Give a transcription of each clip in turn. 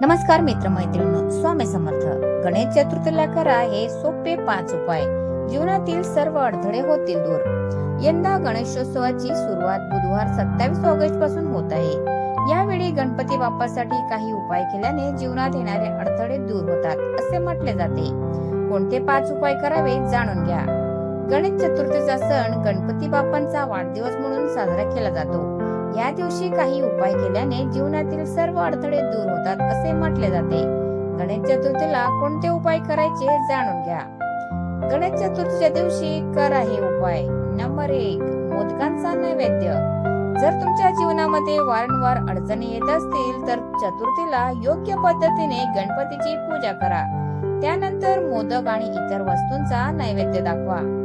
नमस्कार मित्रमैत्रिणींनो स्वामी समर्थ. गणेश चतुर्थीला करा हे सोपे पाच उपाय. जीवनातील सर्व अडथळे होतील दूर. यंदा गणेशोत्सवाची सुरुवात बुधवार सत्तावीस ऑगस्टपासून होत आहे. यावेळी गणपती बाप्पासाठी काही उपाय केल्याने जीवनात येणारे अडथळे दूर होतात असे म्हटले जाते. कोणते पाच उपाय करावे जाणून घ्या. गणेश चतुर्थीचा सण गणपती बाप्पांचा वाढदिवस म्हणून साजरा केला जातो. या दिवशी काही उपाय केल्याने जीवनातील सर्व अडथळे दूर होतात असे म्हटले जाते. गणेश चतुर्थीला कोणते उपाय करायचे जाणून घ्या. गणेश चतुर्थीच्या दिवशी करा हे उपाय. नंबर एक मोदकांचा नैवेद्य. जर तुमच्या जीवनामध्ये वारंवार अडचणी येत असतील तर चतुर्थीला योग्य पद्धतीने गणपतीची पूजा करा. त्यानंतर मोदक आणि इतर वस्तूंचा नैवेद्य दाखवा.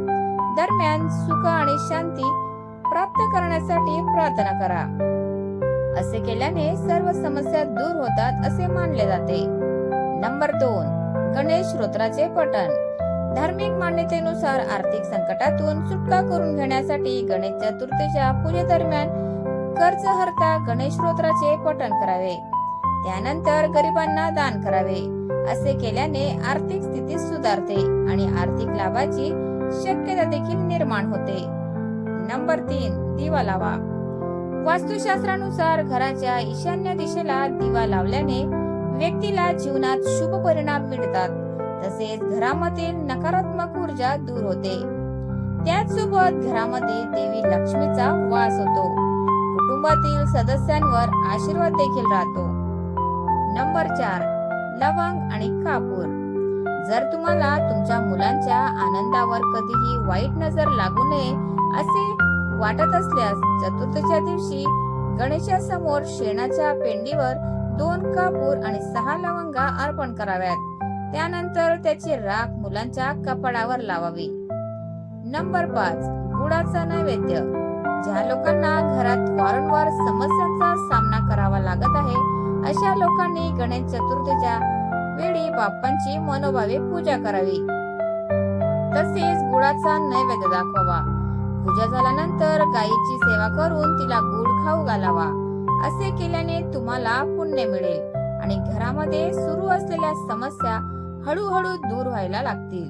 दरम्यान सुख आणि शांती प्राप्त करण्यासाठी प्रार्थना करा. असे केल्याने सर्व समस्या दूर होतात असे मानले जाते. नंबर दोन गणेश स्तोत्राचे पठण. धार्मिक मान्यतेनुसार आर्थिक संकटातून सुटका करून घेण्यासाठी गणेश चतुर्थीच्या पूजेदरम्यान कर्ज हरता गणेश स्तोत्राचे पठण करावे. त्यानंतर गरिबांना दान करावे. असे केल्याने आर्थिक स्थिती सुधारते आणि आर्थिक लाभाची शक्यता देखील निर्माण होते. नंबर तीन दिवा लावा. वास्तुशास्त्रानुसार घराच्या ईशान्य दिशेला दिवा लावल्याने व्यक्तीला जीवनात शुभ परिणाम मिळतात. तसेच घरामधील नकारात्मक ऊर्जा दूर होते. त्याचसोबत घरामध्ये देवी लक्ष्मीचा वास होतो. कुटुंबातील सदस्यांवर आशीर्वाद देखील राहतो. नंबर चार लवंग आणि कापूर. जर तुम्हाला तुमच्या मुलांच्या आनंदावर कधीही वाईट नजर लागू नये असे वाटत असल्यास चतुर्थीच्या दिवशी गणेशासमोर शेणाच्या पेंडीवर दोन कापूर आणि सहा लवंगा अर्पण कराव्यात. त्यानंतर त्याची राख मुलांच्या कपाळावर लावावी. नंबर पाच गुळाचा नैवेद्य. ज्या लोकांना घरात वारंवार समस्यांचा सामना करावा लागत आहे अशा लोकांनी गणेश चतुर्थीच्या वेळी बाप्पांची मनोभावे पूजा करावी. तसेच गुळाचा नैवेद्य दाखवावा. पूजा झाल्यानंतर गायीची सेवा करून तिला गुळ खाऊ घालावा. असे केल्याने तुम्हाला पुण्य मिळेल आणि घरामध्ये सुरू असलेल्या समस्या हळूहळू दूर व्हायला लागतील.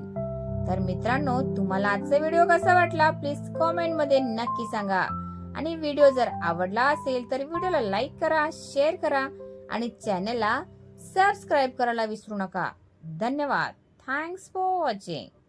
तर मित्रांनो तुम्हाला आजचा व्हिडिओ कसा वाटला? प्लीज कॉमेंटमध्ये नक्की सांगा. आणि व्हिडिओ जर आवडला असेल तर व्हिडिओला लाईक करा शेअर करा आणि चॅनलला सबस्क्राईब करायला विसरू नका. धन्यवाद. Thanks for watching